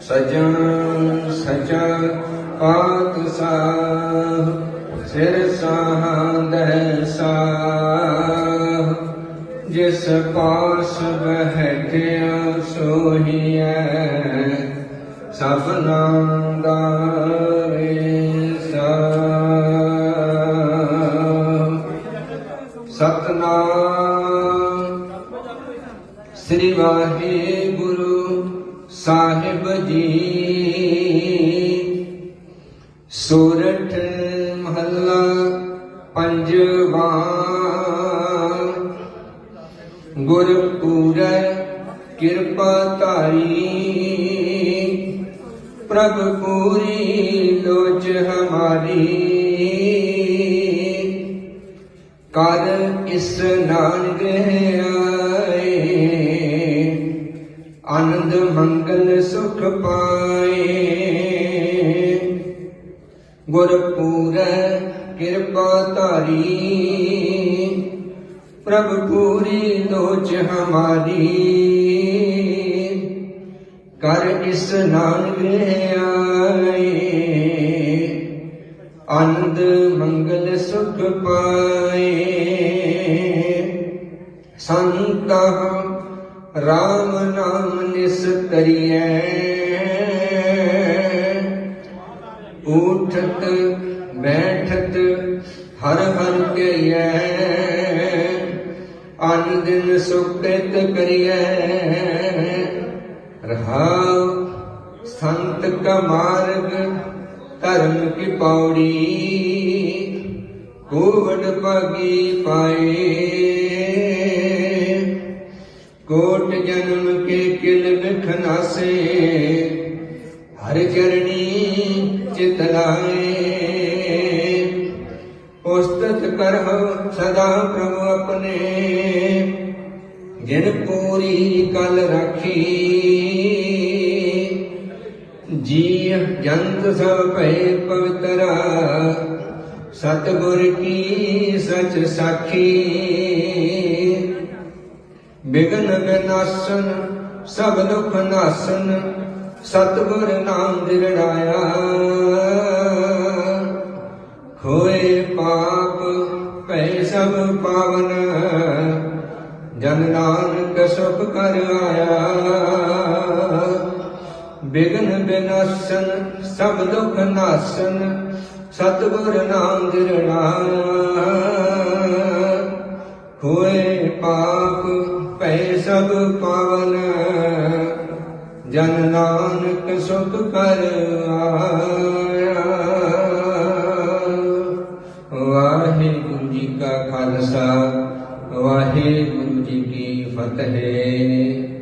ਸਜਣ ਸਚਾ ਪਾਤ ਸਾਹ, ਸਿਰ ਸਾਹੰਦੈ ਸਾਹ। ਜਿਸ ਪਾਸ ਬਹਿਠਿਆ ਸੋਹੀਐ ਸਭਨਾ ਦਾ ਸਤਨਾਮ ਸ੍ਰੀ ਵਾਹਿਗੁਰੂ ਸਾਹਿਬ ਜੀ। ਸੂਰਠ ਮਹੱਲਾ ਪੰਜਵਾ। ਗੁਰਪੂਰੈ ਕਿਰਪਾ ਧਾਰੀ। ਪ੍ਰਭ ਪੂਰੀ ਲੋਚ ਹਮਾਰੀ। ਕਰ ਇਸ ਨਾਨਕ ਆਏ ਆਨੰਦ ਮੰਗਲ ਸੁਖ ਪਾਏ। ਗੁਰਪੂਰੈ ਕਿਰਪਾ ਧਾਰੀ। ਪ੍ਰਭ ਪੂਰੀ ਦੋਚ ਹਮਾਰੀ। ਕਰ ਇਸ ਨਾਨਕ ਆਏ। ਆਨੰਦ ਮੰਗਲ ਸੁਖ ਪਾਏ। ਸੰਤਾ ਰਾਮ ਨਾਮ ਨਿਸ ਨਿਸਤਰੀਐ ਉਠਤ ਬੈਠਤ, ਹਰ ਹਰ ਕਈਐ ਅਨ ਦਿਨ ਸੁਖਿਤ ਕਰੀਐ। ਰਹਾਉ ਸੰਤ ਕਾ ਮਾਰਗ, ਧਰਮ ਕੀ ਪੌੜੀ। ਕੋਵਡ ਭਾਗੀ ਪਾਏ। ਕਿਲ ਵਿਖਨਾਸੇ ਹਰ ਚਰਣੀ ਚਿਤ ਲਾਏ। ਉਸਤਤ ਕਰਹੁ ਸਦਾ ਪ੍ਰਭੂ ਆਪਣੇ, ਜਿਨ ਪੂਰੀ ਕਲ ਰੱਖੀ। ਜੀ ਜੰਤ ਸਭ ਭੈ ਪਵਿੱਤਰਾ, ਸਤਿਗੁਰ ਕੀ ਸਚ ਸਾਖੀ। ਬਿਗਨ ਬਿਨਾਸਨ ਸਭ ਦੁਖ ਨਾਸਨ ਸਤਿਗੁਰ ਨਾਮ ਦਿਰੜਾਇਆ। ਖੋਏ ਪਾਪ, ਭੈ ਸਭ ਪਾਵਨ, ਜਨ ਨਾਨਕ ਸੁਖ ਕਰ ਆਇਆ। ਬਿਗਨ ਬਿਨਾਸਨ, ਸਭ ਦੁੱਖ ਨਾਸਨ, ਸਤਿਗੁਰ ਨਾਮ ਦਿਰਣਾ ਹੋਏ ਪਾਪ ਭੈ ਸਭ ਪਾਵਨ। ਜਨ ਨਾਨਕ ਸੁਖ ਕਰ ਆਇਆ। ਵਾਹਿਗੁਰੂ ਜੀ ਕਾ ਖਾਲਸਾ, ਵਾਹਿਗੁਰੂ ਜੀ ਕੀ ਫਤਿਹ।